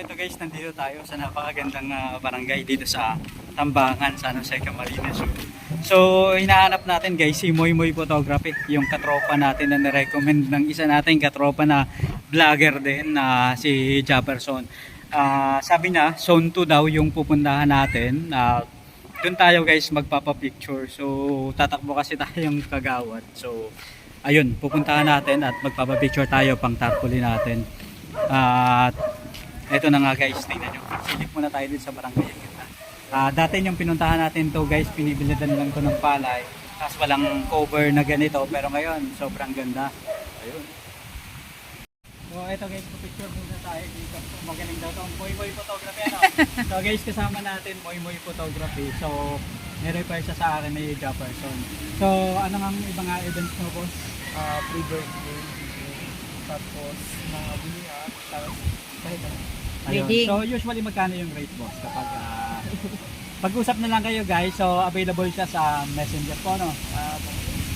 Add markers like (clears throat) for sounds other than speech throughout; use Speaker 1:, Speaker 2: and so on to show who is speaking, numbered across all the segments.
Speaker 1: ito guys, nandito tayo sa napakagandang ah, barangay dito sa Tambangan, San Jose Camarines Sur. So, hinahanap natin guys si Moy Moy Photography, yung katropa natin na nirecommend ng isa nating katropa na vlogger din na si Jefferson. Ah, sabi niya, zone 2 daw yung pupuntahan natin. Ah, doon tayo guys magpapapicture. So, tatakbo kasi (laughs) tayong kagawad. So, ayun, pupuntahan natin at magpapapicture tayo pang tarpaulin natin. At ito na nga guys, tingnan nyo. Silip muna tayo dito sa barangay. Ah, dati yung pinuntahan natin to guys, pinibilitan lang to ng palay. Tapos walang cover na ganito. Pero ngayon, sobrang ganda. Ayun. So ito guys, picture muna tayo dito. Magaling daw to. Moy Moy Photography ano. (laughs) so guys, kasama natin Moy Moy Photography. So, nirepair siya sa akin ni Jefferson. So, ano nga ang ibang events mo boss?
Speaker 2: uh, pre-birthday, tapos mga biniyak, tapos kahit ano.
Speaker 1: Ayun. So usually magkano yung rate boss kapag ah, (laughs) pag-usap na lang kayo guys. So available siya sa Messenger po no.
Speaker 2: Uh,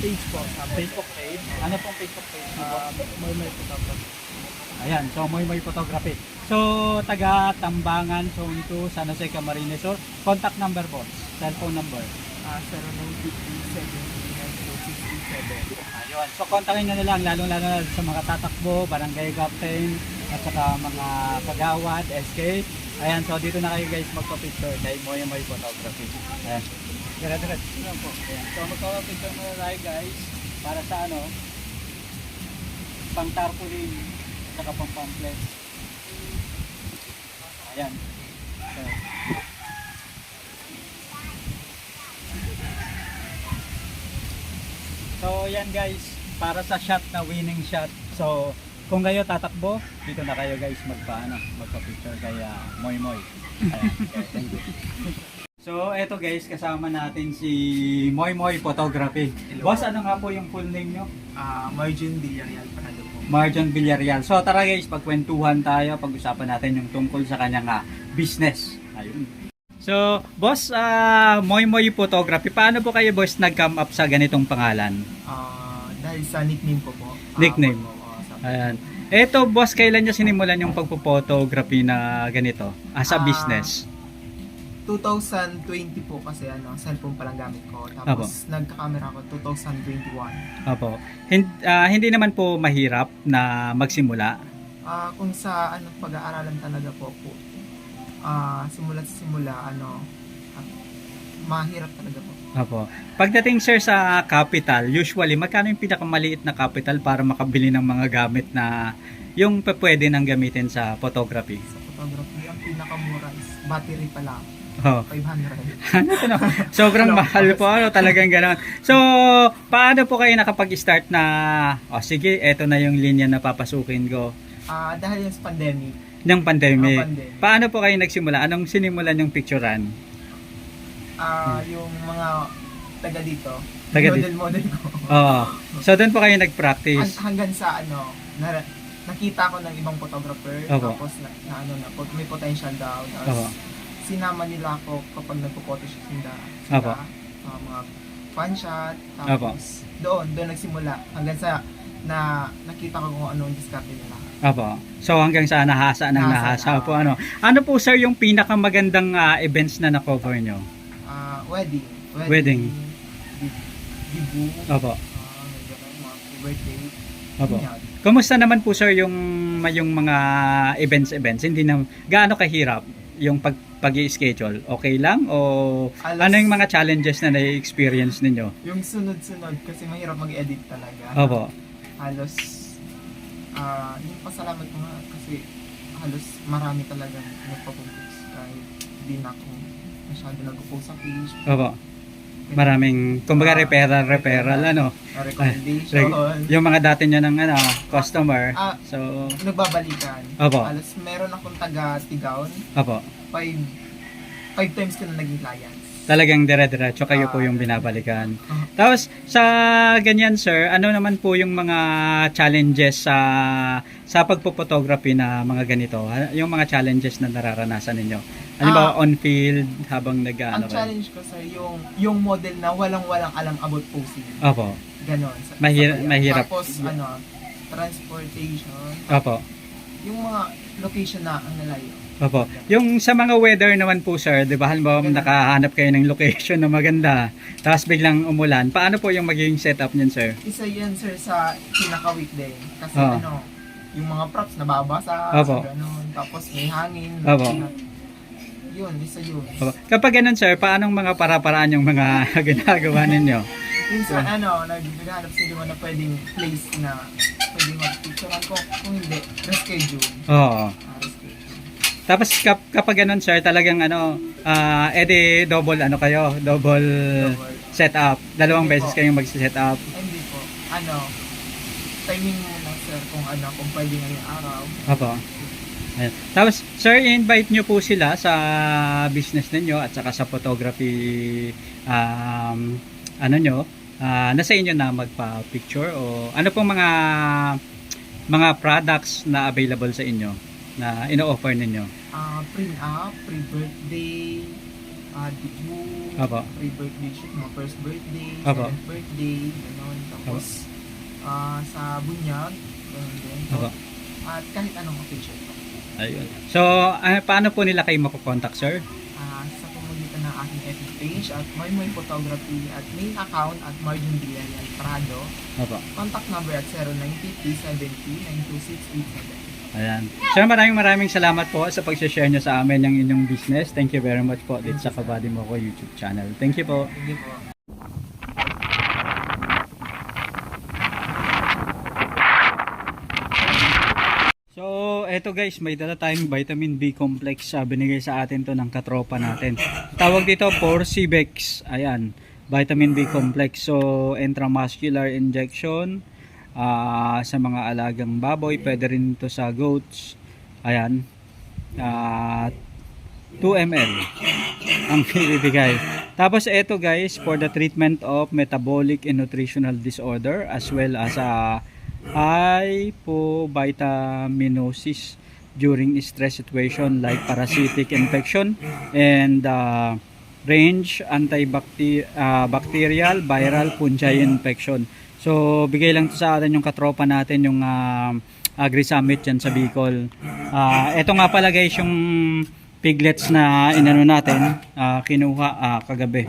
Speaker 2: page po,
Speaker 1: Sa Facebook page. Ano pong Facebook page?
Speaker 2: uh, more my photography.
Speaker 1: Ayan, so Moy Moy Photography. So taga Tambangan, Zone 2, San Jose Camarines Sur. Contact number boss, cellphone number.
Speaker 2: Uh, 0953
Speaker 1: Ayun. So kontakin nyo na lang lalong lalo na sa mga tatakbo, barangay captain at saka mga kagawad, SK. Ayan, so dito na kayo guys magpa-picture kay Moy Moy Photography. Ayan. Dire-dire. Ayan po. Ayan. So magpa-picture muna tayo guys para sa ano pang tarpaulin at saka pang pamphlet. Ayan. So, So yan guys, para sa shot na winning shot. So kung kayo tatakbo, dito na kayo guys magpaano, magpa-picture kay ah, Moy Moy. Ayan, okay, thank you. So eto guys, kasama natin si Moy Moy Photography.
Speaker 2: Hello.
Speaker 1: Boss, ano nga po yung full name nyo?
Speaker 2: Uh, Margin Villarreal Prado po.
Speaker 1: Marjon Villarreal. So tara guys, pagkwentuhan tayo, pag-usapan natin yung tungkol sa kanyang ah, business. Ayun. So, boss, ah, Moy Moy Photography, paano po kayo boss nag-come up sa ganitong pangalan?
Speaker 2: Uh, dahil sa nickname ko po. ah,
Speaker 1: Nickname.
Speaker 2: uh, sa
Speaker 1: Ayan. Eto, boss, kailan nyo sinimulan yung pagpo-photography na ganito? As a
Speaker 2: Ah,
Speaker 1: business?
Speaker 2: 2020 po kasi ano, cellphone pa lang gamit ko. Tapos nagka-camera ko 2021.
Speaker 1: Opo. Hin- ah, hindi naman po mahirap na magsimula.
Speaker 2: Ah, kung sa ano pag-aaralan talaga po po. Ah, simula sa simula ano ah, mahirap talaga po.
Speaker 1: Opo. Pagdating sir sa capital, usually magkano yung pinakamaliit na capital para makabili ng mga gamit na yung pwede nang gamitin sa photography?
Speaker 2: Sa photography, ang pinakamura is battery pa lang,
Speaker 1: Oh.
Speaker 2: 500.
Speaker 1: ano to no? Sobrang mahal po, ano, talagang gano'n. So, paano po kayo nakapag-start na, oh sige, eto na yung linya na papasukin ko
Speaker 2: Ah, dahil yung pandemic,
Speaker 1: ng pandemic.
Speaker 2: Ah, pandemic.
Speaker 1: Paano po kayo nagsimula? Anong sinimulan yung picturean?
Speaker 2: Ah yung mga taga dito,
Speaker 1: Taga
Speaker 2: model model ko.
Speaker 1: Oo. So, doon po kayo nag-practice.
Speaker 2: Hang- hanggang sa ano, na, nakita ko ng ibang photographer,
Speaker 1: Opo.
Speaker 2: tapos na, na ano na, may potential daw. Tapos sinama nila ako kapag nagpo-photo shoot sila.
Speaker 1: Opo.
Speaker 2: sila ah, mga fan shot, tapos doon, doon nagsimula. Hanggang sa na nakita ko kung ano yung discard nila.
Speaker 1: Opo. So, hanggang sa nahasa ng nahasa
Speaker 2: Nahasa na.
Speaker 1: po. Ano, ano po sir yung pinakamagandang ah, events na na-cover nyo?
Speaker 2: Wedding.
Speaker 1: Wedding.
Speaker 2: Di- Dibu.
Speaker 1: Opo.
Speaker 2: Mga birthday.
Speaker 1: Opo. Kumusta naman po sir yung yung mga events events? Hindi na gaano kahirap yung pag pag-i-schedule? Okay lang o
Speaker 2: Alas-
Speaker 1: ano yung mga challenges na na-experience ninyo?
Speaker 2: Yung sunod-sunod kasi mahirap mag-edit talaga.
Speaker 1: Opo.
Speaker 2: Halos ah yung pasalamat ko nga kasi halos marami talaga nagpo-post kahit di na ako masyado nag-post sa page.
Speaker 1: Opo. Maraming kumbaga
Speaker 2: Ah,
Speaker 1: referral referral ano.
Speaker 2: na recommendation.
Speaker 1: Reg- yung mga dati nyo ng ano, customer.
Speaker 2: Ah,
Speaker 1: So,
Speaker 2: nagbabalikan.
Speaker 1: Opo.
Speaker 2: Halos meron akong taga Tigaon.
Speaker 1: opo.
Speaker 2: Five, five times ko na naging clients.
Speaker 1: Talagang dire-diretso kayo po
Speaker 2: Ah.
Speaker 1: yung binabalikan.
Speaker 2: Ah.
Speaker 1: Tapos sa ganyan sir, ano naman po yung mga challenges sa sa pagpo-photography na mga ganito? Yung mga challenges na nararanasan ninyo. Ano ba
Speaker 2: Ah.
Speaker 1: on field habang nag
Speaker 2: Ang
Speaker 1: ano kayo?
Speaker 2: challenge ko sir, yung, yung model na walang-walang alam about posing.
Speaker 1: Opo.
Speaker 2: Ganon. Sa,
Speaker 1: Mahir-
Speaker 2: sa-
Speaker 1: mahirap.
Speaker 2: Tapos, ano, transportation.
Speaker 1: Opo.
Speaker 2: Yung mga location na ang nalayo.
Speaker 1: Opo. Yung sa mga weather naman po sir, di ba halimbawa nakahanap kayo ng location na maganda, tapos biglang umulan, paano po yung magiging setup niyan sir?
Speaker 2: Isa yan sir sa pinaka-weekday. Kasi
Speaker 1: Oo.
Speaker 2: ano, yung mga props nababasa,
Speaker 1: Opo.
Speaker 2: sa ganun. Tapos may hangin.
Speaker 1: Opo.
Speaker 2: Yun, isa yun.
Speaker 1: Opo. Kapag ganun sir, paanong mga para-paraan yung mga (laughs) ginagawa ninyo?
Speaker 2: Minsan ano, naghahanap sila na pwedeng place na pwedeng mag-picturean ko. Kung hindi, reschedule.
Speaker 1: Oo.
Speaker 2: Ah, reschedule.
Speaker 1: Tapos kap- kapag ganun sir, talagang ano, ah edi double ano kayo, double
Speaker 2: Double.
Speaker 1: setup. Dalawang
Speaker 2: Hindi
Speaker 1: beses
Speaker 2: po.
Speaker 1: kayong mag-set up.
Speaker 2: Ay, Hindi po. Ano, timing muna sir kung ano, kung pwede ngayong araw.
Speaker 1: Opo. Ayan. Tapos, sir, invite nyo po sila sa business ninyo at saka sa photography um, ano nyo, ah, nasa inyo na magpa-picture o ano pong mga mga products na available sa inyo na ino-offer ninyo.
Speaker 2: Ah, print up, pre-birthday, ah, dibu,
Speaker 1: Opo.
Speaker 2: pre-birthday shoot, mga first birthday,
Speaker 1: Opo.
Speaker 2: seventh birthday, gano'n. Tapos, ah, sa bunyag, gano'n din.
Speaker 1: Opo.
Speaker 2: At kahit anong occasion.
Speaker 1: Ayun. So, ah, paano po nila kayo makokontak, sir?
Speaker 2: Ah, sa pamamagitan ng aking FB page at Moy Moy Photography at main account at Margin Villarreal Prado.
Speaker 1: Opo.
Speaker 2: Contact number at 0950-370-92687.
Speaker 1: Ayan. Sir, maraming maraming salamat po sa pag-share nyo sa amin ng inyong business. Thank you very much po dito sa Kabady Mo ko YouTube channel. Thank you po.
Speaker 2: Sige po.
Speaker 1: So, eto guys, may dala tayong vitamin B complex sa binigay sa atin to ng katropa natin. Tawag dito for Cibex. Ayan, vitamin B complex. So, intramuscular injection ah, sa mga alagang baboy. Pwede rin to sa goats. Ayan. Ah, 2 ml ang (laughs) bibigay. Tapos eto guys, for the treatment of metabolic and nutritional disorder as well as a hypovitaminosis during stress situation like parasitic infection and uh, range antibacterial viral fungi infection. So bigay lang to sa atin yung katropa natin yung uh, Agri Summit yan sa Bicol. Ah, eto nga pala guys yung piglets na inano natin, ah, kinuha ah, kagabi.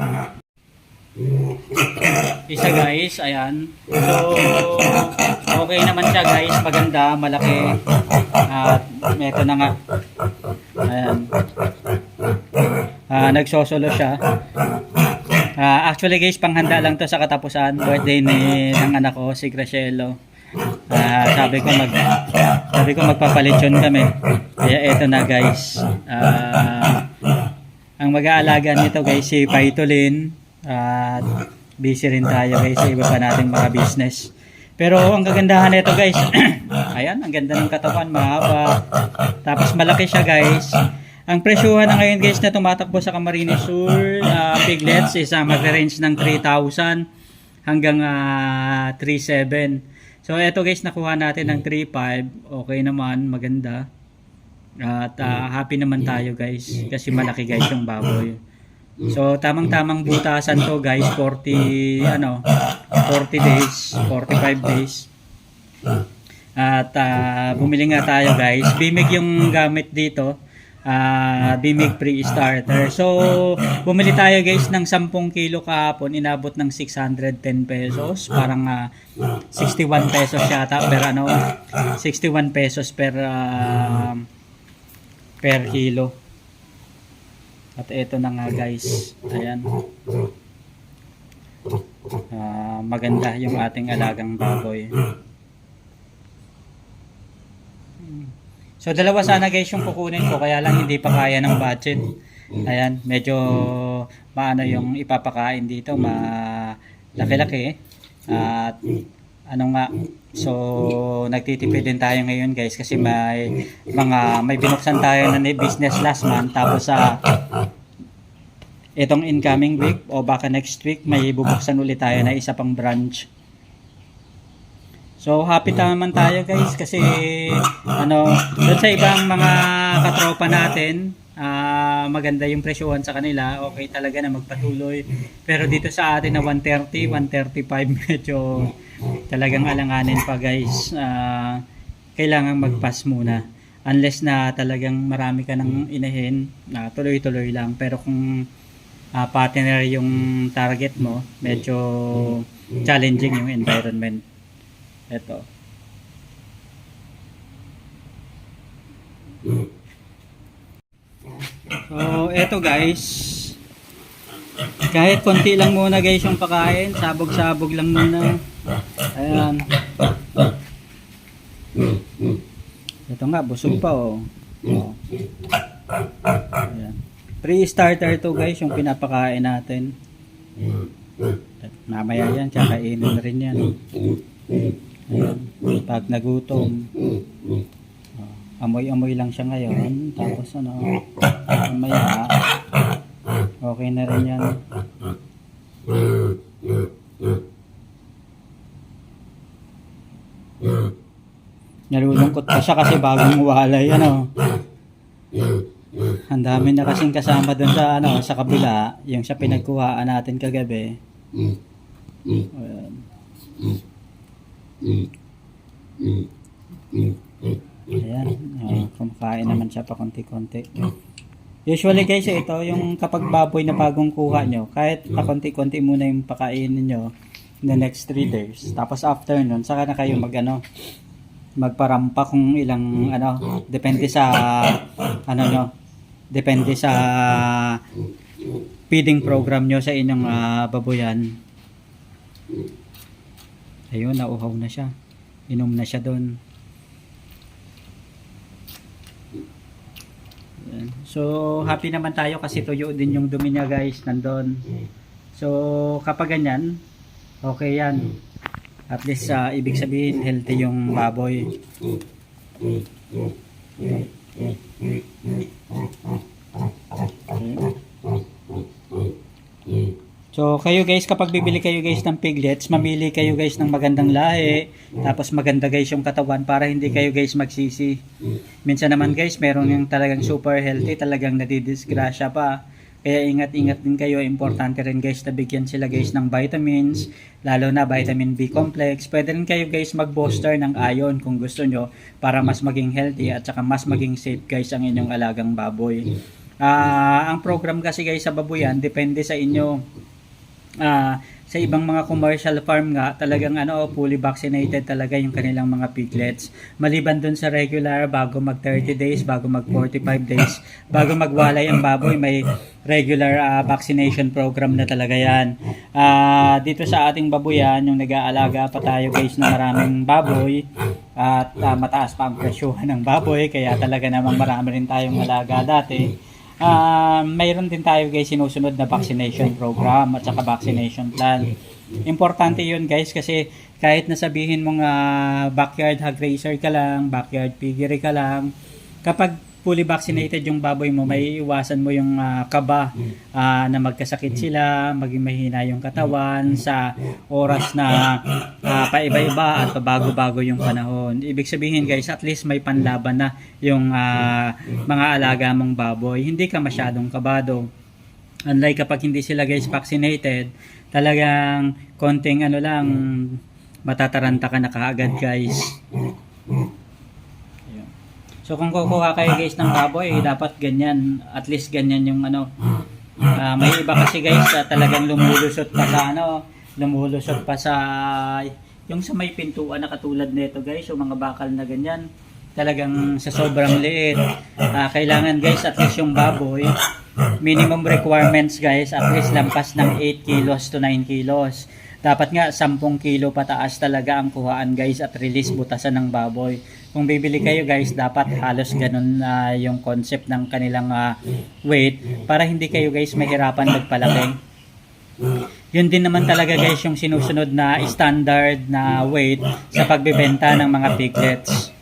Speaker 1: Isa guys, ayan. So, okay naman siya guys, maganda, malaki. At eto na nga. Ayan. Ah, nagsosolo siya. Ah, actually guys, panghanda lang to sa katapusan. Birthday ni ng anak ko, si Gracielo. Ah, sabi ko mag sabi ko magpapalitsyon kami. Kaya eto na guys. Ah, ang mag-aalaga nito guys si Paitolin at busy rin tayo guys sa iba pa nating mga business. Pero ang kagandahan nito guys, (clears throat) ayan, ang ganda ng katawan, mahaba. Tapos malaki siya guys. Ang presyuhan na ngayon guys na tumatakbo sa Camarines Sur ah, piglets is uh, mag-range ng 3,000 hanggang ah, 3,700. So eto guys nakuha natin ng 3,500. Okay naman, maganda. At ah, happy naman tayo guys kasi malaki guys yung baboy. So tamang-tamang butasan to guys 40 ano 40 days, 45 days. At ah, bumili nga tayo guys. Bimig yung gamit dito. Ah, Bimig pre-starter. So, bumili tayo guys ng 10 kilo kahapon, inabot ng 610 pesos. Parang ah, 61 pesos yata per ano, 61 pesos per ah, per kilo. At eto na nga guys. Ayan. Ah, maganda yung ating alagang baboy. So dalawa sana guys yung kukunin ko kaya lang hindi pa kaya ng budget. Ayan, medyo maano yung ipapakain dito, ma laki-laki. At ano nga, so nagtitipid din tayo ngayon guys kasi may mga may binuksan tayo na business last month tapos sa itong incoming week o baka next week may bubuksan ulit tayo na isa pang branch. So happy naman tayo guys kasi ano, doon sa ibang mga katropa natin, ah, maganda yung presyohan sa kanila, okay talaga na magpatuloy. Pero dito sa atin na 130, 135 (laughs) medyo talagang alanganin pa guys. Ah, kailangan magpas muna. unless na talagang marami ka ng inahin, na tuloy-tuloy lang. Pero kung ah, partner yung target mo, medyo challenging yung environment. Ito. So, eto guys. Kahit konti lang muna guys yung pakain, sabog-sabog lang muna. Ayan. Ito nga, busog pa oh. oh. Ayan. Pre-starter to guys, yung pinapakain natin. Mamaya yan, kakainin rin yan. Ayan. Pag nagutom. Oh, Amoy-amoy lang siya ngayon. Tapos ano, mamaya, okay na rin yan. Nalulungkot pa siya kasi bagong walay, ano. Ang dami na kasing kasama doon sa ano, sa kabila, yung sa pinagkuhaan natin kagabi. Ayan. Ayan, oh, kumakain naman siya pa konti-konti. Usually guys, ito yung kapag baboy na bagong kuha nyo, kahit pa konti-konti muna yung pakainin nyo in the next 3 days. Tapos after nun, saka na kayo mag ano, magparampa kung ilang ano, depende sa ano nyo, depende sa feeding program nyo sa inyong ah, baboyan. Ayun, nauhaw na siya. Inom na siya doon. So, happy naman tayo kasi tuyo din yung dumi niya guys, nandun. So, kapag ganyan, okay yan. At least, ah, ibig sabihin, healthy yung baboy. So, kayo guys, kapag bibili kayo guys ng piglets, mamili kayo guys ng magandang lahi, tapos maganda guys yung katawan para hindi kayo guys magsisi. Minsan naman guys, meron yung talagang super healthy, talagang nadidisgrasya pa. Kaya ingat-ingat din kayo, importante rin guys na bigyan sila guys ng vitamins, lalo na vitamin B complex. Pwede rin kayo guys mag-booster ng iron kung gusto nyo para mas maging healthy at saka mas maging safe guys ang inyong alagang baboy. Ah, ang program kasi guys sa baboyan depende sa inyo. Ah, sa ibang mga commercial farm nga, talagang ano, fully vaccinated talaga yung kanilang mga piglets. Maliban dun sa regular, bago mag 30 days, bago mag 45 days, bago magwalay ang baboy, may regular ah, vaccination program na talaga yan. Ah, dito sa ating baboyan, yung nag-aalaga pa tayo guys ng maraming baboy, at ah, mataas pa ang presyuhan ng baboy, kaya talaga namang marami rin tayong alaga dati. Ah, mayroon din tayo guys sinusunod na vaccination program at saka vaccination plan. Importante 'yun guys kasi kahit nasabihin mong ah, backyard hog raiser ka lang, backyard piggery ka lang, kapag fully vaccinated yung baboy mo, may iwasan mo yung ah, kaba ah, na magkasakit sila, maging mahina yung katawan sa oras na ah, paiba-iba at pabago-bago yung panahon. Ibig sabihin guys, at least may panlaban na yung ah, mga alaga mong baboy. Hindi ka masyadong kabado. Unlike kapag hindi sila guys vaccinated, talagang konting ano lang, matataranta ka na kaagad guys. So kung kukuha kayo guys ng baboy, dapat ganyan, at least ganyan yung ano. Ah, may iba kasi guys na talagang lumulusot pa sa ano, lumulusot pa sa yung sa may pintuan na katulad nito guys, yung mga bakal na ganyan. Talagang sa sobrang liit. Ah, kailangan guys at least yung baboy minimum requirements guys at least lampas ng 8 kilos to 9 kilos. Dapat nga 10 kilo pataas talaga ang kuhaan guys at release butasan ng baboy. Kung bibili kayo guys, dapat halos ganun na yung concept ng kanilang ah, weight para hindi kayo guys mahirapan magpalaki. Yun din naman talaga guys yung sinusunod na standard na weight sa pagbebenta ng mga piglets.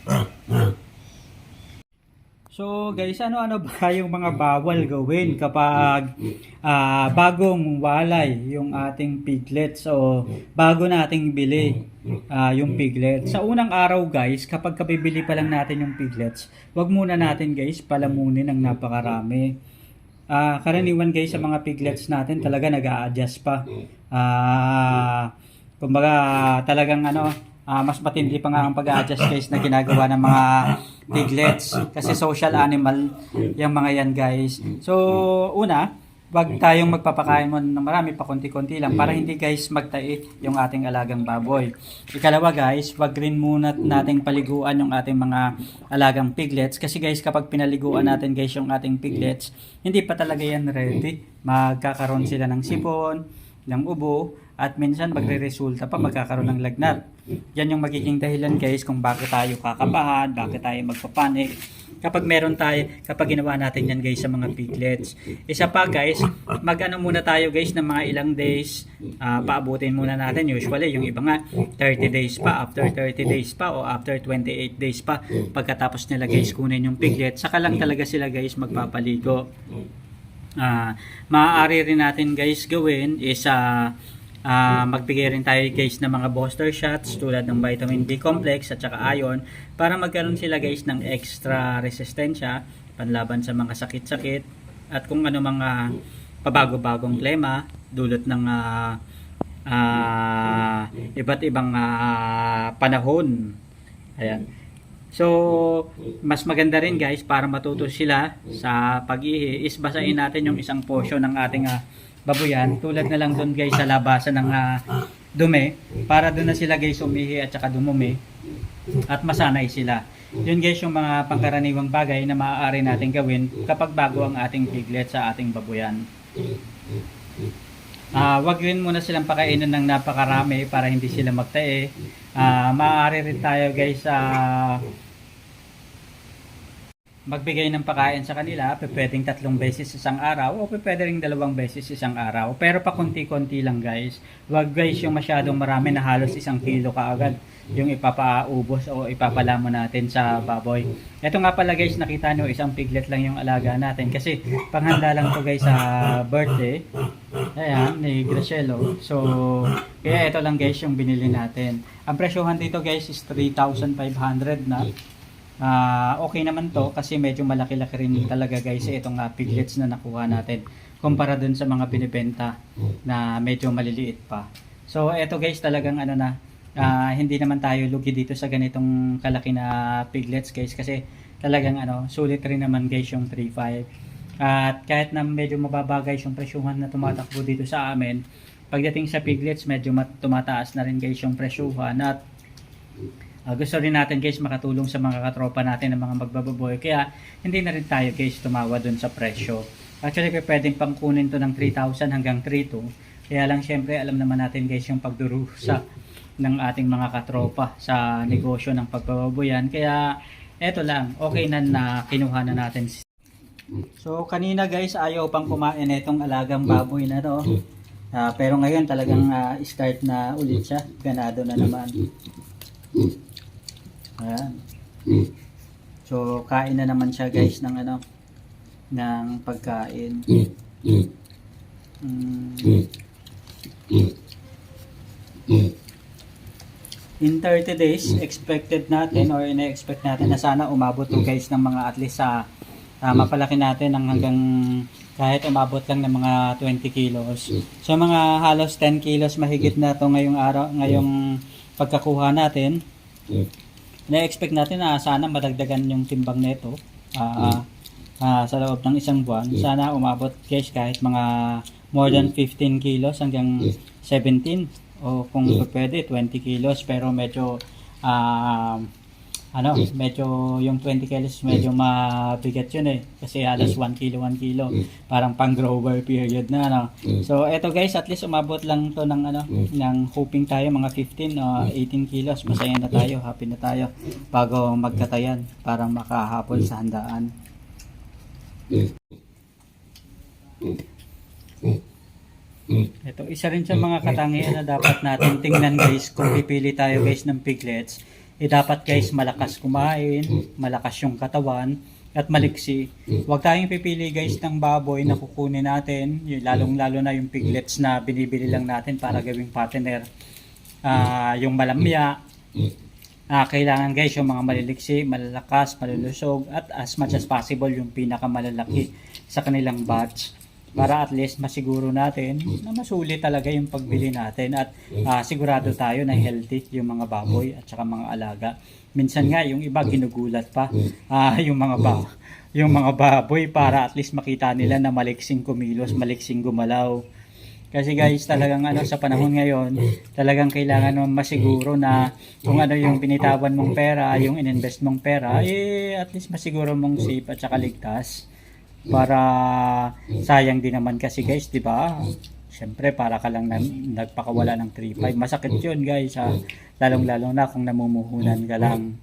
Speaker 1: So guys, ano-ano ba (laughs) yung mga bawal gawin kapag ah, bagong walay yung ating piglets o bago nating bili ah, yung piglets. Sa unang araw guys, kapag kabibili pa lang natin yung piglets, wag muna natin guys palamunin ng napakarami. Ah, karaniwan guys sa mga piglets natin talaga nag adjust pa. Ah, kumbaga talagang ano, ah, mas matindi pa nga ang pag-adjust guys na ginagawa ng mga piglets kasi social animal yung mga yan guys. So una, wag tayong magpapakain mo ng marami pa konti-konti lang para hindi guys magtai yung ating alagang baboy. Ikalawa guys, wag rin muna nating paliguan yung ating mga alagang piglets kasi guys kapag pinaliguan natin guys yung ating piglets, hindi pa talaga yan ready. Magkakaroon sila ng sipon, ng ubo, at minsan magre-resulta pa magkakaroon ng lagnat. Yan yung magiging dahilan guys kung bakit tayo kakabahan, bakit tayo magpapanik. Kapag meron tayo, kapag ginawa natin yan guys sa mga piglets. Isa pa guys, mag-ano muna tayo guys ng mga ilang days, ah, paabutin muna natin. Usually yung iba nga 30 days pa, after 30 days pa o after 28 days pa pagkatapos nila guys kunin yung piglet. Saka lang talaga sila guys magpapaligo. Ah, maaari rin natin guys gawin is ah, ah, magbigay rin tayo guys ng mga booster shots tulad ng vitamin B complex at saka iron para magkaroon sila guys ng extra resistensya panlaban sa mga sakit-sakit at kung ano mga pabago-bagong klema dulot ng ah, ah, iba't ibang ah, panahon. Ayan. So, mas maganda rin guys para matuto sila sa pag-ihi is basahin natin yung isang portion ng ating ah, babuyan tulad na lang doon guys sa labasan ng ah, dumi para doon na sila guys umihi at saka dumumi at masanay sila. Yun guys yung mga pangkaraniwang bagay na maaari natin gawin kapag bago ang ating piglet sa ating babuyan. Ah, wag rin muna silang pakainin ng napakarami para hindi sila magtae. Ah, maaari rin tayo guys sa magbigay ng pagkain sa kanila, pwedeng tatlong beses isang araw o pe- pwede ring dalawang beses isang araw. Pero pa konti-konti lang guys. Wag guys yung masyadong marami na halos isang kilo kaagad yung ipapaubos o ipapalamo natin sa baboy. Ito nga pala guys, nakita nyo isang piglet lang yung alaga natin kasi panghanda lang to guys sa birthday. Ayan, ni Gracielo. So, kaya ito lang guys yung binili natin. Ang presyohan dito guys is 3,500 na. Ah, okay naman to kasi medyo malaki-laki rin talaga guys itong ah, piglets na nakuha natin kumpara dun sa mga binibenta na medyo maliliit pa. So eto guys talagang ano na ah, hindi naman tayo lugi dito sa ganitong kalaki na piglets guys kasi talagang ano sulit rin naman guys yung 3.5. At kahit na medyo mababa guys yung presyuhan na tumatakbo dito sa amin, pagdating sa piglets medyo mat- tumataas na rin guys yung presyuhan at Ah, gusto rin natin guys makatulong sa mga katropa natin ng mga magbababoy. Kaya hindi na rin tayo guys tumawa dun sa presyo. Actually pwedeng pang kunin to ng 3,000 hanggang 3,2. Kaya lang syempre alam naman natin guys yung pagdurusa ng ating mga katropa sa negosyo ng pagbababoyan. Kaya eto lang, okay na na kinuha na natin. So kanina guys ayaw pang kumain itong alagang baboy na to. Ah, pero ngayon talagang ah, start na ulit siya. Ganado na naman. Ayan. So, kain na naman siya guys ng ano, ng pagkain. Mm. In 30 days, expected natin or ina-expect natin na sana umabot to guys ng mga at least sa ah, mapalaki natin ng hanggang kahit umabot lang ng mga 20 kilos. So mga halos 10 kilos mahigit na to ngayong araw, ngayong pagkakuha natin. Na-expect natin na sana madagdagan yung timbang nito ah, ah, sa loob ng isang buwan. Sana umabot guys kahit mga more than 15 kilos hanggang 17 o kung pwede 20 kilos. Pero medyo ah, ano, medyo yung 20 kilos medyo mabigat yun eh. Kasi halos 1 kilo, 1 kilo. Parang pang grower period na ano. So eto guys, at least umabot lang to ng ano, ng hoping tayo mga 15 o 18 kilos. Masaya na tayo, happy na tayo bago magkatayan. Parang makahapon sa handaan. Ito, isa rin sa mga katangian na dapat natin tingnan guys kung pipili tayo guys ng piglets. Eh dapat guys malakas kumain, malakas yung katawan, at maliksi. Huwag tayong pipili guys ng baboy na kukunin natin, yung lalong lalo na yung piglets na binibili lang natin para gawing partner. Ah, yung malamya, Ah, kailangan guys yung mga maliliksi, malalakas, malulusog at as much as possible yung pinakamalalaki sa kanilang batch. Para at least masiguro natin na masulit talaga yung pagbili natin at ah, sigurado tayo na healthy yung mga baboy at saka mga alaga. Minsan nga yung iba ginugulat pa ah, yung mga ba yung mga baboy para at least makita nila na maliksing kumilos, maliksing gumalaw. Kasi guys, talagang ano sa panahon ngayon, talagang kailangan mo masiguro na kung ano yung binitawan mong pera, yung ininvest mong pera, eh at least masiguro mong safe at saka ligtas. Para sayang din naman kasi guys, 'di ba? Siyempre, para ka lang nag- nagpakawala ng 3-5. Masakit yun guys ha. Lalong-lalo na kung namumuhunan ka lang.